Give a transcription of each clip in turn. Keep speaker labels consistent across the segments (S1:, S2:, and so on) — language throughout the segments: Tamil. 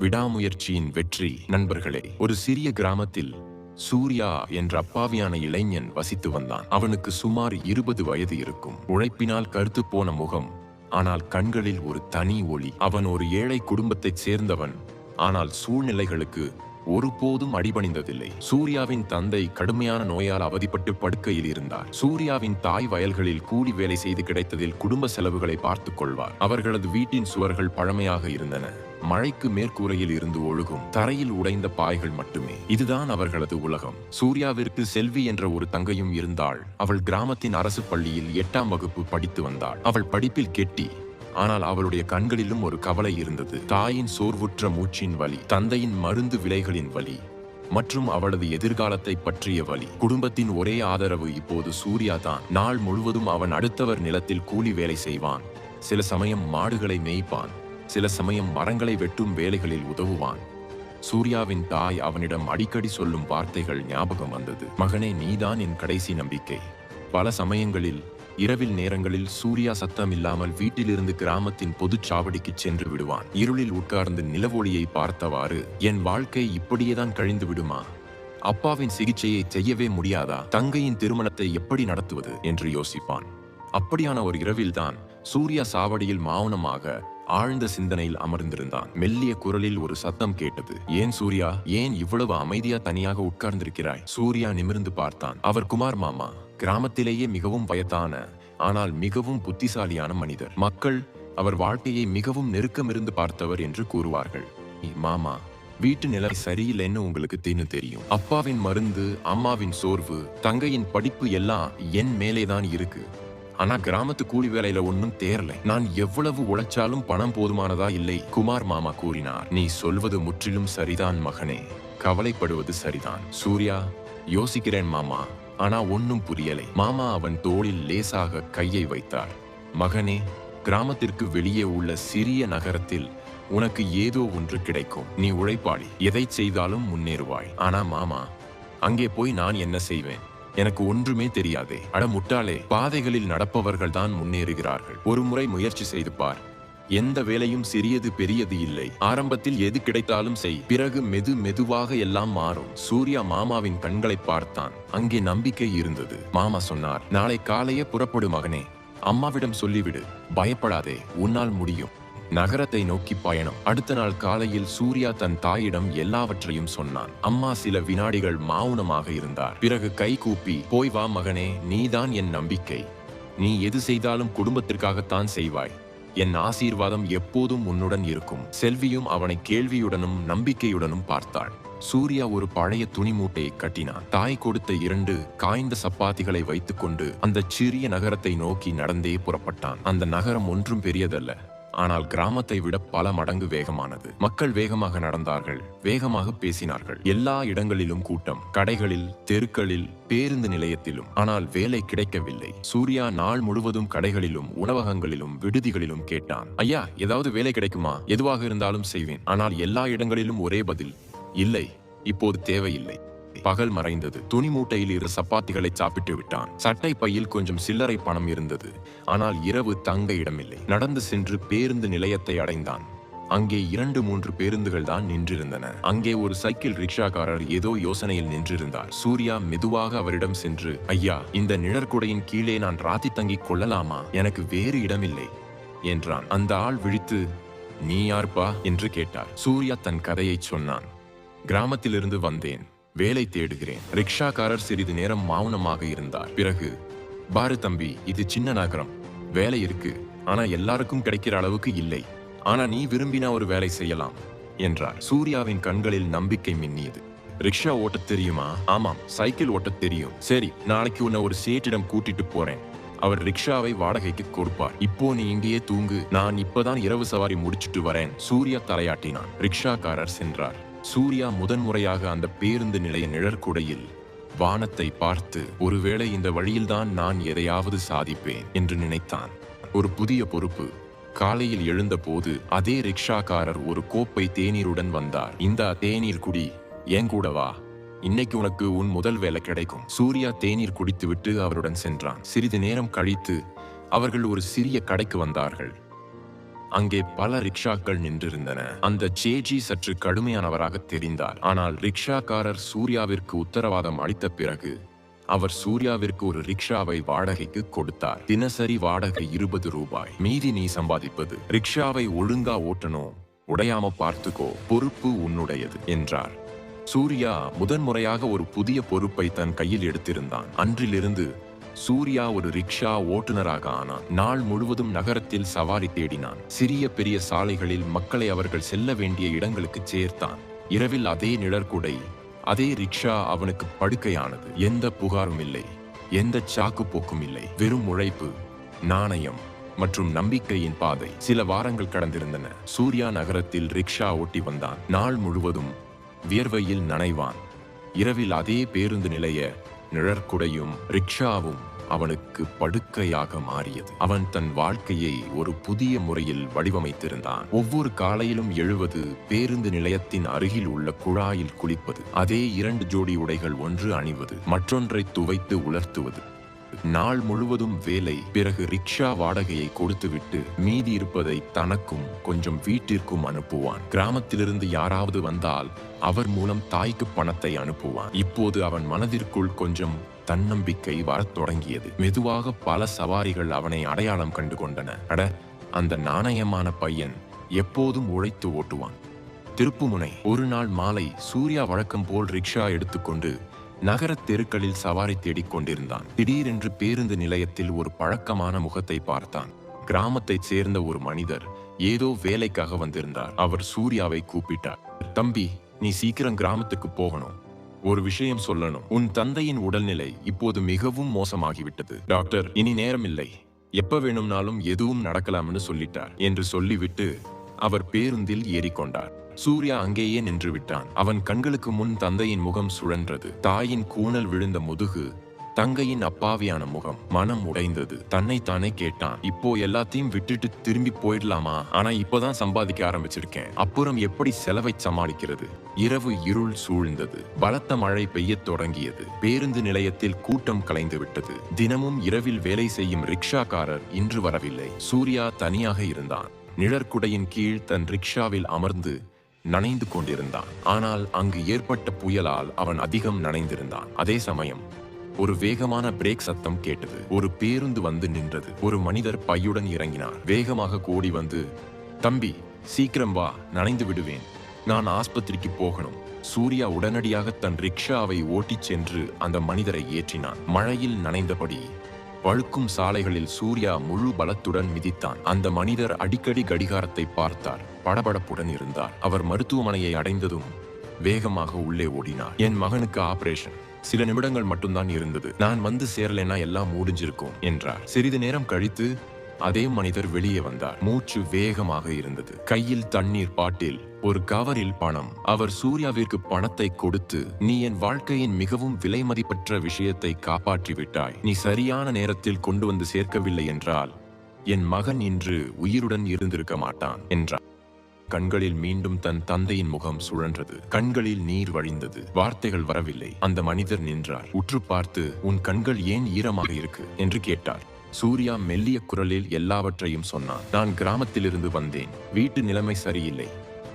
S1: விடாமுயற்சியின் வெற்றி. நண்பர்களே ஒரு சிறிய கிராமத்தில் சூர்யா என்ற அப்பாவியான இளைஞன் வசித்து வந்தான். அவனுக்கு சுமார் இருபது வயது இருக்கும். உழைப்பினால் கருத்து போன முகம் ஆனால் கண்களில் ஒரு தனி ஒளி. அவன் ஒரு ஏழை குடும்பத்தைச் சேர்ந்தவன் ஆனால் சூழ்நிலைகளுக்கு ஒருபோதும் அடிபணிந்ததில்லை. சூர்யாவின் தந்தை கடுமையான நோயால் அவதிப்பட்டு படுக்கையில் இருந்தார். சூர்யாவின் தாய் வயல்களில் கூலி வேலை செய்து கிடைத்ததில் குடும்ப செலவுகளை பார்த்துக் கொள்வார். அவர்களது வீட்டின் சுவர்கள் பழமையாக இருந்தன. மழைக்கு மேற்கூரையில் இருந்து ஒழுகும் தரையில் உடைந்த பாய்கள் மட்டுமே. இதுதான் அவர்களது உலகம். சூர்யாவிற்கு செல்வி என்ற ஒரு தங்கையும் இருந்தாள். அவள் கிராமத்தின் அரசு பள்ளியில் எட்டாம் வகுப்பு படித்து வந்தாள். அவள் படிப்பில் கெட்டி ஆனால் அவளுடைய கண்களிலும் ஒரு கவலை இருந்தது. தாயின் சோர்வுற்ற மூச்சின் வலி தந்தையின் மருந்து விலைகளின் வலி மற்றும் அவளது எதிர்காலத்தை பற்றிய வலி. குடும்பத்தின் ஒரே ஆதரவு இப்போது சூர்யா தான். நாள் முழுவதும் அவன் அடுத்தவர் நிலத்தில் கூலி வேலை செய்வான். சில சமயம் மாடுகளை மேய்ப்பான். சில சமயம் மரங்களை வெட்டும் வேலைகளில் உதவுவான். சூர்யாவின் தாய் அவனிடம் அடிக்கடி சொல்லும் வார்த்தைகள் ஞாபகம் வந்தது. மகனே நீதான் என் கடைசி நம்பிக்கை. பல சமயங்களில் இரவில் நேரங்களில் சூர்யா சத்தம் இல்லாமல் வீட்டிலிருந்து கிராமத்தின் பொதுச் சாவடிக்கு சென்று விடுவான். இருளில் உட்கார்ந்து நிலவொளியை பார்த்தவாறு என் வாழ்க்கை இப்படியேதான் கழிந்து விடுமா? அப்பாவின் சிகிச்சையை செய்யவே முடியாதா? தங்கையின் திருமணத்தை எப்படி நடத்துவது? என்று யோசிப்பான். அப்படியான ஒரு இரவில்தான் சூர்யா சாவடியில் மௌனமாக ஆழ்ந்த சிந்தனையில் அமர்ந்திருந்தான். மெல்லிய குரலில் ஒரு சத்தம் கேட்டது. ஏன் சூர்யா? ஏன் இவ்வளவு அமைதியா தனியாக உட்கார்ந்திருக்கிறாய்? சூர்யா நிமிர்ந்து பார்த்தான். அவர் குமார் மாமா. கிராமத்திலேயே மிகவும் வயதான ஆனால் மிகவும் புத்திசாலியான மனிதர். மக்கள் அவர் வாழ்க்கையை மிகவும் நெருக்கமிருந்து பார்த்தவர் என்று கூறுவார்கள். மாமா வீட்டு நிலை சரியில்லைன்னு உங்களுக்கு தின்னு தெரியும். அப்பாவின் மருந்து அம்மாவின் சோர்வு தங்கையின் படிப்பு எல்லாம் என் மேலேதான் இருக்கு. ஆனா கிராமத்து கூலி வேலையில ஒன்னும் தேரல நான் எவ்வளவு உழைச்சாலும் பணம் போதுமானதா இல்லை குமார் மாமா கூறினார். நீ சொல்வது முற்றிலும் சரிதான் மகனே. கவலைப்படுவது சரிதான். சூர்யா யோசிக்கிறேன் மாமா. ஆனா ஒன்னும் புரியலை. மாமா அவன் தோளில் லேசாக கையை வைத்தார். மகனே கிராமத்திற்கு வெளியே உள்ள சிறிய நகரத்தில் உனக்கு ஏதோ ஒன்று கிடைக்கும். நீ உழைப்பாளி. எதை செய்தாலும் முன்னேறுவாய். ஆனா மாமா அங்கே போய் நான் என்ன செய்வேன்? எனக்கு ஒன்றுமே தெரியாதே. அட முட்டாளே பாதைகளில் நடப்பவர்கள் தான் முன்னேறுகிறார்கள். ஒரு முறை முயற்சி செய்து பார். எந்த வேலையும் சிறியது பெரியது இல்லை. ஆரம்பத்தில் எது கிடைத்தாலும் செய். பிறகு மெது மெதுவாக எல்லாம் மாறும். சூர்யா மாமாவின் கண்களை பார்த்தான். அங்கே நம்பிக்கை இருந்தது. மாமா சொன்னார் நாளை காலையே புறப்படும் மகனே. அம்மாவிடம் சொல்லிவிடு. பயப்படாதே. உன்னால் முடியும். நகரத்தை நோக்கி பயணம். அடுத்த நாள் காலையில் சூர்யா தன் தாயிடம் எல்லாவற்றையும் சொன்னான். அம்மா சில வினாடிகள் மௌனமாக இருந்தார். பிறகு கை கூப்பி போய் வா மகனே நீதான் என் நம்பிக்கை. நீ எது செய்தாலும் குடும்பத்திற்காகத்தான் செய்வாய். என் ஆசீர்வாதம் எப்போதும் உன்னுடன் இருக்கும். செல்வியும் அவனை கேள்வியுடனும் நம்பிக்கையுடனும் பார்த்தாள். சூர்யா ஒரு பழைய துணி மூட்டையை கட்டினான். தாய் கொடுத்த இரண்டு காய்ந்த சப்பாத்திகளை வைத்துக்கொண்டு அந்த சிறிய நகரத்தை நோக்கி நடந்தே புறப்பட்டான். அந்த நகரம் ஒன்றும் பெரியதல்ல. ஆனால் கிராமத்தை விட பல மடங்கு வேகமானது. மக்கள் வேகமாக நடந்தார்கள் வேகமாக பேசினார்கள். எல்லா இடங்களிலும் கூட்டம் கடைகளில் தெருக்களில் பேருந்து நிலையத்திலும். ஆனால் வேலை கிடைக்கவில்லை. சூர்யா நாள் முழுவதும் கடைகளிலும் உணவகங்களிலும் விடுதிகளிலும் கேட்டான். ஐயா ஏதாவது வேலை கிடைக்குமா? எதுவாக இருந்தாலும் செய்வேன். ஆனால் எல்லா இடங்களிலும் ஒரே பதில் இல்லை. இப்போது தேவையில்லை. பகல் மறைந்தது. துணி மூட்டையில் இரு சப்பாத்திகளை சாப்பிட்டு விட்டான். சட்டை பையில் கொஞ்சம் சில்லறை பணம் இருந்தது. ஆனால் இரவு தங்க இடமில்லை. நடந்து சென்று பேருந்து நிலையத்தை அடைந்தான். அங்கே இரண்டு மூன்று பேருந்துகள் தான் நின்றிருந்தன. அங்கே ஒரு சைக்கிள் ரிக்ஷாக்காரர் ஏதோ யோசனையில் நின்றிருந்தார். சூர்யா மெதுவாக அவரிடம் சென்று ஐயா இந்த நிழற்குடையின் கீழே நான் ராத்தி தங்கிக் கொள்ளலாமா? எனக்கு வேறு இடமில்லை என்றான். அந்த ஆள் விழித்து நீ யார்பா என்று கேட்டார். சூர்யா தன் கதையைச் சொன்னான். கிராமத்திலிருந்து வந்தேன். வேலை தேடுகிறேன். ரிக்ஷாக்காரர் சிறிது நேரம் மௌனமாக இருந்தார். பிறகு பாரு தம்பி இது சின்ன நகரம். வேலை இருக்கு. ஆனா எல்லாருக்கும் கிடைக்கிற அளவுக்கு இல்லை. ஆனா நீ விரும்பினா ஒரு வேலை செய்யலாம் என்றார். சூர்யாவின் கண்களில் நம்பிக்கை மின்னியது. ரிக்ஷா ஓட்டத் தெரியுமா? ஆமாம். சைக்கிள் ஓட்டத் தெரியும். சரி நாளைக்கு உன்னை ஒரு சேட்டிடம் கூட்டிட்டு போறேன். அவர் ரிக்ஷாவை வாடகைக்கு கொடுப்பார். இப்போ நீ இங்கேயே தூங்கு. நான் இப்பதான் இரவு சவாரி முடிச்சிட்டு வரேன் சூர்யா தலையாட்டினான். ரிக்ஷாக்காரர் சென்றார். சூர்யா முதன்முறையாக அந்த பேருந்து நிலைய நிழற்குடையில் வானத்தை பார்த்து ஒருவேளை இந்த வழியில்தான் நான் எதையாவது சாதிப்பேன் என்று நினைத்தான். ஒரு புதிய பொறுப்பு. காலையில் எழுந்தபோது அதே ரிக்ஷாக்காரர் ஒரு கோப்பை தேநீருடன் வந்தார். இந்த தேநீர் குடி. ஏன் கூட வா. இன்னைக்கு உனக்கு உன் முதல் வேலை கிடைக்கும். சூர்யா தேநீர் குடித்துவிட்டு அவருடன் சென்றான். சிறிது நேரம் கழித்து அவர்கள் ஒரு சிறிய கடைக்கு வந்தார்கள். அங்கே பல ரிக்ஷாக்கள் நின்றிருந்தன. அந்த சேஜி சற்று கடுமையானவராக தெரிந்தார். ஆனால் ரிக்ஷாக்காரர் சூர்யாவிற்கு உத்தரவாதம் அளித்த பிறகு அவர் சூர்யாவிற்கு ஒரு ரிக்ஷாவை வாடகைக்கு கொடுத்தார். தினசரி வாடகை இருபது ரூபாய். மீதி நீ சம்பாதிப்பது. ரிக்ஷாவை ஒழுங்கா ஓட்டணும் உடையாம பார்த்துக்கோ. பொறுப்பு உன்னுடையது என்றார். சூர்யா முதன்முறையாக ஒரு புதிய பொறுப்பை தன் கையில் எடுத்திருந்தான். அன்றிலிருந்து சூர்யா ஒரு ரிக்ஷா ஓட்டுநராக ஆனான். நாள் முழுவதும் நகரத்தில் சவாரி தேடினான். சிறிய பெரிய சாலைகளில் மக்களை அவர்கள் செல்ல வேண்டிய இடங்களுக்கு சேர்த்தான். இரவில் அதே நிழற்குடை அதே ரிக்ஷா அவனுக்கு படுக்கையானது. எந்த புகாரும் இல்லை. எந்த சாக்கு போக்கும் இல்லை. வெறும் உழைப்பு நாணயம் மற்றும் நம்பிக்கையின் பாதை. சில வாரங்கள் கடந்திருந்தன. சூர்யா நகரத்தில் ரிக்ஷா ஓட்டி வந்தான். நாள் முழுவதும் வியர்வையில் நனைவான். இரவில் அதே பேருந்து நிலைய நிழற்குடையும் ரிக்ஷாவும் அவனுக்கு படுக்கையாக மாறியது. அவன் தன் வாழ்க்கையை ஒரு புதிய முறையில் வடிவமைத்திருந்தான். ஒவ்வொரு காலையிலும் எழுவது பேருந்து நிலையத்தின் அருகில் உள்ள குழாயில் குளிப்பது அதே இரண்டு ஜோடி உடைகள் ஒன்று அணிவது மற்றொன்றை துவைத்து உலர்த்துவது. நாள் முழுவதும் வேலை பிறகு ரிக்ஷா வாடகையை கொடுத்துவிட்டு மீதி இருப்பதை தனக்கும் கொஞ்சம் வீட்டிற்கும் அனுப்புவான். கிராமத்திலிருந்து யாராவது வந்தால் அவர் மூலம் தாய்க்கு பணத்தை அனுப்புவான். இப்போது அவன் மனதிற்குள் கொஞ்சம் தன்னம்பிக்கை வரத் தொடங்கியது. மெதுவாக பல சவாரிகள் அவனை அடையாளம் கண்டு கொண்டன. அட அந்த நாணயமான பையன் எப்போதும் உழைத்து ஓட்டுவான். திருப்புமுனை ஒரு நாள் மாலை சூர்யா வழக்கம் போல் ரிக்ஷா எடுத்துக்கொண்டு நகரத் தெருக்களில் சவாரி தேடிக் கொண்டிருந்தான். திடீரென்று பேருந்து நிலையத்தில் ஒரு பழக்கமான முகத்தை பார்த்தான். கிராமத்தைச் சேர்ந்த ஒரு மனிதர் ஏதோ வேலைக்காக வந்திருந்தார். அவர் சூர்யாவை கூப்பிட்டார். தம்பி நீ சீக்கிரம் கிராமத்துக்கு போகணும். ஒரு விஷயம் சொல்லணும். உன் தந்தையின் உடல்நிலை இப்போது மிகவும் மோசமாகிவிட்டது. டாக்டர் இனி நேரம் இல்லை எப்ப வேணும்னாலும் எதுவும் நடக்கலாம்னு சொல்லிட்டார் என்று சொல்லிவிட்டு அவர் பேருந்தில் ஏறிக்கொண்டார். சூர்யா அங்கேயே நின்று விட்டான் அவன் கண்களுக்கு முன் தந்தையின் முகம் சுழன்றது. தாயின் கூணல் விழுந்த முதுகு தங்கையின் அப்பாவியான முகம் மனம் உடைந்தது. தன்னை தானே கேட்டான். இப்போ எல்லாத்தையும் விட்டுட்டு திரும்பி போயிடலாமா? ஆனா இப்பதான் சம்பாதிக்க ஆரம்பிச்சிருக்கேன். அப்புறம் எப்படி செலவை சமாளிக்கிறது? இரவு இருள் சூழ்ந்தது. பலத்த மழை பெய்யத் தொடங்கியது. பேருந்து நிலையத்தில் கூட்டம் கலைந்து விட்டது. தினமும் இரவில் வேலை செய்யும் ரிக்ஷாக்காரர் இன்று வரவில்லை. சூர்யா தனியாக இருந்தான். நிழற்குடையின் கீழ் தன் ரிக்ஷாவில் அமர்ந்து நனைந்து கொண்டிருந்தான். ஆனால் அங்கு ஏற்பட்ட புயலால் அவன் அதிகம் நனைந்திருந்தான். அதே சமயம் ஒரு வேகமான பிரேக் சத்தம் கேட்டது. ஒரு பேருந்து வந்து நின்றது. ஒரு மனிதர் பையுடன் இறங்கினார். வேகமாக கூடி வந்து தம்பி சீக்கிரம் வா நனைந்து விடுவேன். நான் ஆஸ்பத்திரிக்கு போகணும். சூர்யா உடனடியாக தன் ரிக்ஷாவை ஓட்டிச் சென்று அந்த மனிதரை ஏற்றினான். மழையில் நனைந்தபடி வழுக்கும் சாலைகளில் சூர்யா முழு பலத்துடன் மிதித்தான். அந்த மனிதர் அடிக்கடி கடிகாரத்தை பார்த்தார். படபடப்புடன் இருந்தார். அவர் மருத்துவமனையை அடைந்ததும் வேகமாக உள்ளே ஓடினார். என் மகனுக்கு ஆபரேஷன். சில நிமிடங்கள் மட்டும்தான் இருந்தது. நான் வந்து சேரலைன்னா எல்லாம் முடிஞ்சிருக்கும் என்றார். சிறிது நேரம் கழித்து அதே மனிதர் வெளியே வந்தார். மூச்சு வேகமாக இருந்தது. கையில் தண்ணீர் பாட்டில் ஒரு கவரில் பணம். அவர் சூர்யாவிற்கு பணத்தை கொடுத்து நீ என் வாழ்க்கையின் மிகவும் விலை மதிப்பற்ற விஷயத்தை காப்பாற்றி விட்டாய் நீ சரியான நேரத்தில் கொண்டு வந்து சேர்க்கவில்லை என்றால் என் மகன் இன்று உயிருடன் இருந்திருக்க மாட்டான் என்றார். கண்களில் மீண்டும் தன் தந்தையின் முகம் சுழன்றது. கண்களில் நீர் வழிந்தது. வார்த்தைகள் வரவில்லை. அந்த மனிதர் நின்றார். உற்று பார்த்து உன் கண்கள் ஏன் ஈரமாக இருக்கு? என்று கேட்டார். சூர்யா மெல்லிய குரலில் எல்லாவற்றையும் சொன்னான். நான் கிராமத்திலிருந்து வந்தேன். வீட்டு நிலைமை சரியில்லை.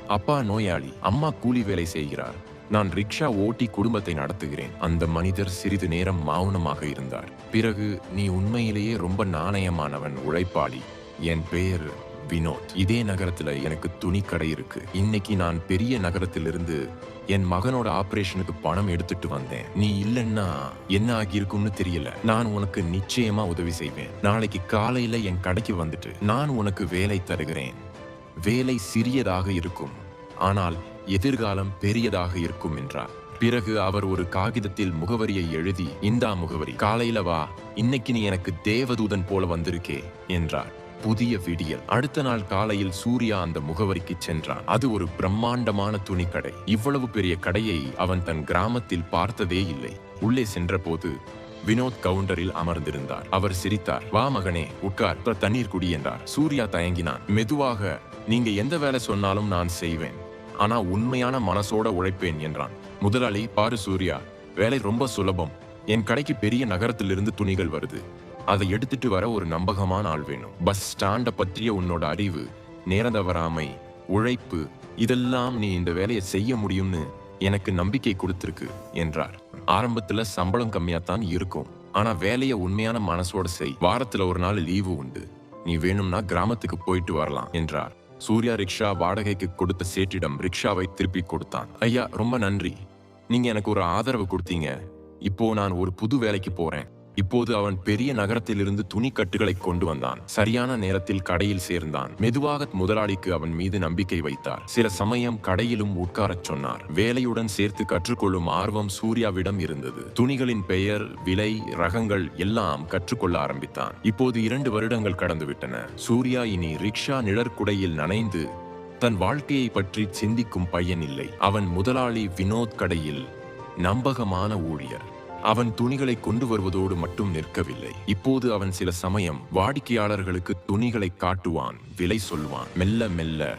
S1: அப்பா நோயாளி. அம்மா கூலி வேலை செய்கிறார். நான் ரிக்ஷா ஓட்டி குடும்பத்தை நடத்துகிறேன். அந்த மனிதர் சிறிது நேரம் மௌனமாக இருந்தார். பிறகு நீ உண்மையிலேயே ரொம்ப நாணயமானவன் உழைப்பாளி. என் பெயர் வினோத் இதே நகரத்துல எனக்கு துணிக்கடை இருக்கு. இன்னைக்கு நான் பெரிய நகரத்திலிருந்து என் மகனோட ஆபரேஷனுக்கு பணம் எடுத்துட்டு வந்தேன். நீ இல்லைன்னா என்ன ஆகியிருக்கும்னு தெரியல. நான் உனக்கு நிச்சயமா உதவி செய்வேன். நாளைக்கு காலையில என் கடைக்கு வந்துட்டு நான் உனக்கு வேலை தருகிறேன். வேலை சிறியதாக இருக்கும். ஆனால் எதிர்காலம் பெரியதாக இருக்கும் என்றார். பிறகு அவர் ஒரு காகிதத்தில் முகவரியை எழுதி இந்தா முகவரி காலையில வா. இன்னைக்கு நீ எனக்கு தேவதூதன் போல வந்திருக்கே என்றார். புதிய விடியல். அடுத்த நாள் காலையில் சூர்யா அந்த முகவரிக்கு சென்றான். அது ஒரு பிரம்மாண்டமான துணிக்கடை. இவ்வளவு பெரிய கடையை அவன் தன் கிராமத்தில் பார்த்ததே இல்லை. உள்ளே சென்றபோது வினோத் கவுண்டரில் அமர்ந்திருந்தார். அவர் சிரித்தார். வா மகனே உட்கார். தண்ணீர் குடி என்றார். சூர்யா தயங்கினான். மெதுவாக நீங்க எந்த வேலை சொன்னாலும் நான் செய்வேன். ஆனா உண்மையான மனசோட உழைப்பேன் என்றான். முதலாளி பாரு சூர்யா. வேலை ரொம்ப சுலபம். என் கடைக்கு பெரிய நகரத்திலிருந்து துணிகள் வருது. அதை எடுத்துட்டு வர ஒரு நம்பகமான ஆள் வேணும். பஸ் ஸ்டாண்ட பற்றிய உன்னோட அறிவு நேரந்தவராமை உழைப்பு இதெல்லாம் நீ இந்த வேலையை செய்ய முடியும்னு எனக்கு நம்பிக்கை கொடுத்துருக்கு என்றார். ஆரம்பத்துல சம்பளம் கம்மியாத்தான் இருக்கும். ஆனா வேலையை உண்மையான மனசோட செய். வாரத்துல ஒரு நாள் லீவு உண்டு. நீ வேணும்னா கிராமத்துக்கு போயிட்டு வரலாம் என்றார். சூர்யா ரிக்ஷா வாடகைக்கு கொடுத்த சேட்டிடம் ரிக்ஷாவை திருப்பி கொடுத்தான். ஐயா ரொம்ப நன்றி. நீங்க எனக்கு ஒரு ஆதரவு கொடுத்தீங்க. இப்போ நான் ஒரு புது வேலைக்கு போறேன். இப்போது அவன் பெரிய நகரத்திலிருந்து துணிக்கட்டுகளை கொண்டு வந்தான். சரியான நேரத்தில் கடையில் சேர்ந்தான். மெதுவாக முதலாளிக்கு அவன் மீது நம்பிக்கை வைத்தார். சில சமயம் கடையிலும் உட்காரச் சொன்னார். வேலையுடன் சேர்த்து கற்றுக்கொள்ளும் ஆர்வம் சூர்யாவிடம் இருந்தது. துணிகளின் பெயர் விலை ரகங்கள் எல்லாம் கற்றுக்கொள்ள ஆரம்பித்தான். இப்போது இரண்டு வருடங்கள் கடந்துவிட்டன. சூர்யா இனி ரிக்ஷா நிழற்குடையில் நனைந்து தன் வாழ்க்கையை பற்றி சிந்திக்கும் பையன் இல்லை. அவன் முதலாளி வினோத் கடையில் நம்பகமான ஊழியர். அவன் துணிகளை கொண்டு வருவதோடு மட்டும் நிற்கவில்லை. இப்போது அவன் சில சமயம் வாடிக்கையாளர்களுக்கு துணிகளை காட்டுவான் விலை சொல்வான். மெல்ல மெல்ல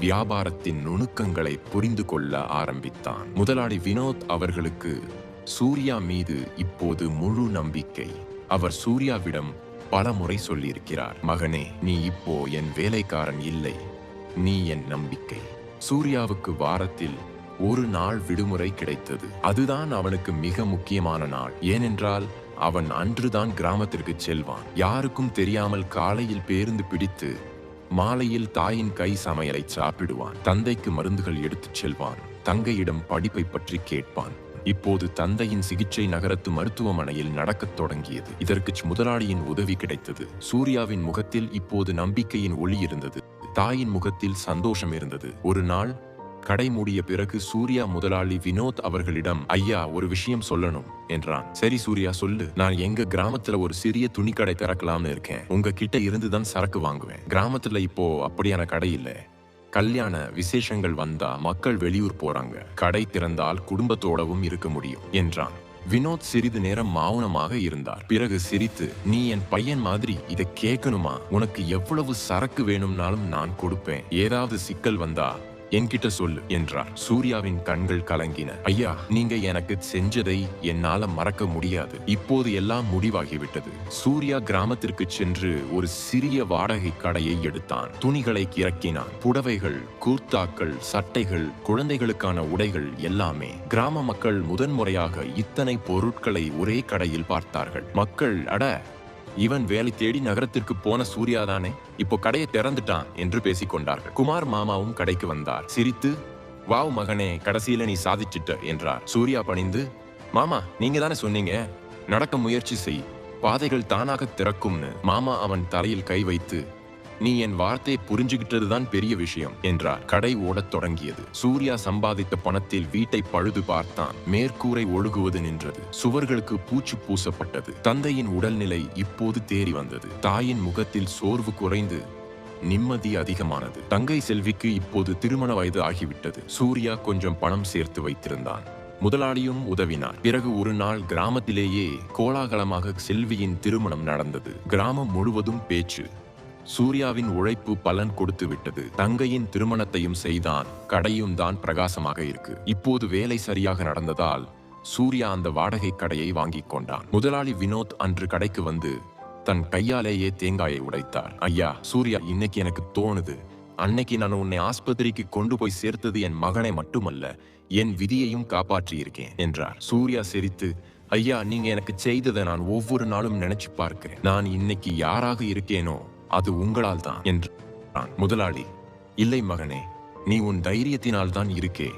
S1: வியாபாரத்தின் நுணுக்கங்களை புரிந்து கொள்ள ஆரம்பித்தான். முதலாளி வினோத் அவர்களுக்கு சூர்யா மீது இப்போது முழு நம்பிக்கை. அவர் சூர்யாவிடம் பல முறை சொல்லியிருக்கிறார். மகனே நீ இப்போ என் வேலைக்காரன் இல்லை. நீ என் நம்பிக்கை. சூர்யாவுக்கு வாரத்தில் ஒரு நாள் விடுமுறை கிடைத்தது. அதுதான் அவனுக்கு மிக முக்கியமான நாள். ஏனென்றால் அவன் அன்றுதான் கிராமத்திற்கு செல்வான். யாருக்கும் தெரியாமல் காலையில் பேருந்து பிடித்து மாலையில் தாயின் கை சமையலை சாப்பிடுவான். தந்தைக்கு மருந்துகள் எடுத்துச் செல்வான். தங்கையிடம் படிப்பை பற்றி கேட்பான். இப்போது தந்தையின் சிகிச்சை நகரத்து மருத்துவமனையில் நடக்கத் தொடங்கியது. இதற்கு முதலாளியின் உதவி கிடைத்தது. சூர்யாவின் முகத்தில் இப்போது நம்பிக்கையின் ஒளி இருந்தது. தாயின் முகத்தில் சந்தோஷம் இருந்தது. ஒரு நாள் கடை மூடிய பிறகு சூர்யா முதலாளி வினோத் அவர்களிடம் ஐயா ஒரு விஷயம் சொல்லணும் என்றான். சரி சூர்யா சொல்லு. நான் எங்க கிராமத்துல ஒரு சிறிய துணிக்கடை திறக்கலாம்னு இருக்கேன். உங்க கிட்ட இருந்து தான் சரக்கு வாங்குவேன். கிராமத்துல இப்போ அப்படியான கடை இல்ல. கல்யாண விசேஷங்கள் வந்தா மக்கள் வெளியூர் போறாங்க. கடை திறந்தால் குடும்பத்தோடவும் இருக்க முடியும் என்றான். வினோத் சிறிது நேரம் மௌனமாக இருந்தார். பிறகு சிரித்து நீ என் பையன் மாதிரி இதை கேட்கணுமா? உனக்கு எவ்வளவு சரக்கு வேணும்னாலும் நான் கொடுப்பேன். ஏதாவது சிக்கல் வந்தா என்கிட்ட சொல்லு என்றார். சூர்யாவின் கண்கள் கலங்கின. ஐயா நீங்க எனக்கு செஞ்சதை என்னால மறக்க முடியாது. இப்போது எல்லாம் முடிவாகிவிட்டது. சூர்யா கிராமத்திற்கு சென்று ஒரு சிறிய வாடகை கடையை எடுத்தான். துணிகளை கிறக்கினான். புடவைகள் கூர்த்தாக்கள் சட்டைகள் குழந்தைகளுக்கான உடைகள் எல்லாமே. கிராம மக்கள் முதன்முறையாக இத்தனை பொருட்களை ஒரே கடையில் பார்த்தார்கள். மக்கள் அட இவன் வேலை தேடி நகரத்திற்கு போன சூர்யா தானே? இப்போ கடையை திறந்துட்டான் என்று பேசிக்கொண்டார்கள் குமார் மாமாவும் கடைக்கு வந்தார். சிரித்து வாவ் மகனே கடைசியில நீ சாதிச்சிட்ட என்றார். சூர்யா பணிந்து மாமா நீங்க தானே சொன்னீங்க? நடக்க முயற்சி செய். பாதைகள் தானாக திறக்கும்னு. மாமா அவன் தலையில் கை வைத்து நீ என் வார்த்தையை புரிஞ்சுகிட்டதுதான் பெரிய விஷயம் என்றார். கடை ஓடத் தொடங்கியது. சூர்யா சம்பாதித்த பணத்தில் வீட்டை பழுது பார்த்தான். மேற்கூரை ஒழுகுவது நின்றது. சுவர்களுக்கு பூச்சு பூசப்பட்டது. தந்தையின் உடல்நிலை இப்போது தேறி வந்தது. தாயின் முகத்தில் சோர்வு குறைந்து நிம்மதி அதிகமானது. தங்கை செல்விக்கு இப்போது திருமண வயது ஆகிவிட்டது. சூர்யா கொஞ்சம் பணம் சேர்த்து வைத்திருந்தான். முதலாளியும் உதவினார். பிறகு ஒரு நாள் கிராமத்திலேயே கோலாகலமாக செல்வியின் திருமணம் நடந்தது. கிராமம் முழுவதும் பேச்சு. சூர்யாவின் உழைப்பு பலன் கொடுத்து விட்டது. தங்கையின் திருமணத்தையும் செய்தான். கடையும் தான் பிரகாசமாக இருக்கு. இப்போது வேலை சரியாக நடந்ததால் சூர்யா அந்த வாடகை கடையை வாங்கிக் கொண்டான். முதலாளி வினோத் அன்று கடைக்கு வந்து தன் கையாலேயே தேங்காயை உடைத்தார். ஐயா சூர்யா இன்னைக்கு எனக்கு தோணுது. அன்னைக்கு நான் உன்னை ஆஸ்பத்திரிக்கு கொண்டு போய் சேர்த்தது என் மகனை மட்டுமல்ல என் விதியையும் காப்பாற்றியிருக்கேன் என்றார். சூர்யா சிரித்து ஐயா நீங்க எனக்கு செய்ததை நான் ஒவ்வொரு நாளும் நினைச்சு பார்க்கிறேன். நான் இன்னைக்கு யாராக இருக்கேனோ அது உங்களால் தான் என்றான் முதலாளி. இல்லை மகனே நீ உன் தைரியத்தினால் தான் இருக்கே.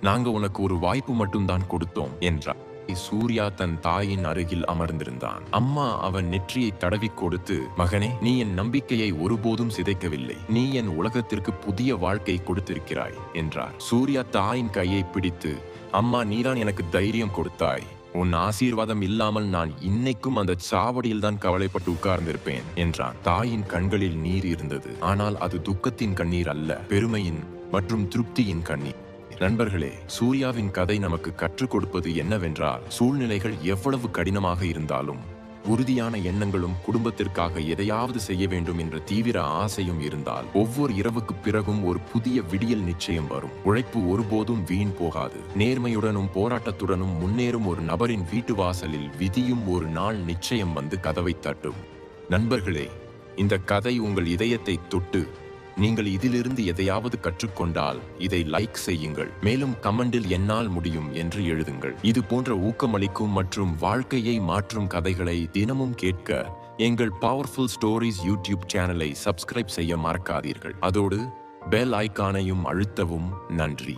S1: நாங்க உனக்கு ஒரு வாய்ப்பு மட்டும்தான் கொடுத்தோம் என்றார். சூர்யா தன் தாயின் அருகில் அமர்ந்திருந்தான். அம்மா அவன் நெற்றியை தடவி கொடுத்து மகனே நீ என் நம்பிக்கையை ஒருபோதும் சிதைக்கவில்லை. நீ என் உலகத்திற்கு புதிய வாழ்க்கை கொடுத்திருக்கிறாய் என்றார். சூர்யா தாயின் கையை பிடித்து அம்மா நீதான் எனக்கு தைரியம் கொடுத்தாய். உன் ஆசீர்வாதம் இல்லாமல் நான் இன்னைக்கும் அந்த சாவடியில் தான் கவலைப்பட்டு உட்கார்ந்திருப்பேன் என்றான். தாயின் கண்களில் நீர் இருந்தது. ஆனால் அது துக்கத்தின் கண்ணீர் அல்ல பெருமையின் மற்றும் திருப்தியின் கண்ணீர். நண்பர்களே சூர்யாவின் கதை நமக்கு கற்றுக் கொடுப்பது என்னவென்றால் சூழ்நிலைகள் எவ்வளவு கடினமாக இருந்தாலும் உறுதியான எண்ணங்களும் குடும்பத்திற்காக எதையாவது செய்ய வேண்டும் என்ற தீவிர ஆசையும் இருந்தால் ஒவ்வொரு இரவுக்கு பிறகும் ஒரு புதிய விடியல் நிச்சயம் வரும். உழைப்பு ஒருபோதும் வீண் போகாது. நேர்மையுடனும் போராட்டத்துடனும் முன்னேறும் ஒரு நபரின் வீட்டு வாசலில் விதியும் ஒரு நாள் நிச்சயம் வந்து கதவை தட்டும். நண்பர்களே இந்த கதை உங்கள் இதயத்தை தொட்டு நீங்கள் இதிலிருந்து எதையாவது கற்றுக்கொண்டால் இதை லைக் செய்யுங்கள். மேலும் கமெண்டில் என்னால் முடியும் என்று எழுதுங்கள். இது போன்ற ஊக்கமளிக்கும் மற்றும் வாழ்க்கையை மாற்றும் கதைகளை தினமும் கேட்க எங்கள் பவர்ஃபுல் ஸ்டோரிஸ் யூடியூப் சேனலை சப்ஸ்கிரைப் செய்ய மறக்காதீர்கள். அதோடு பெல் ஐக்கானையும் அழுத்தவும் நன்றி.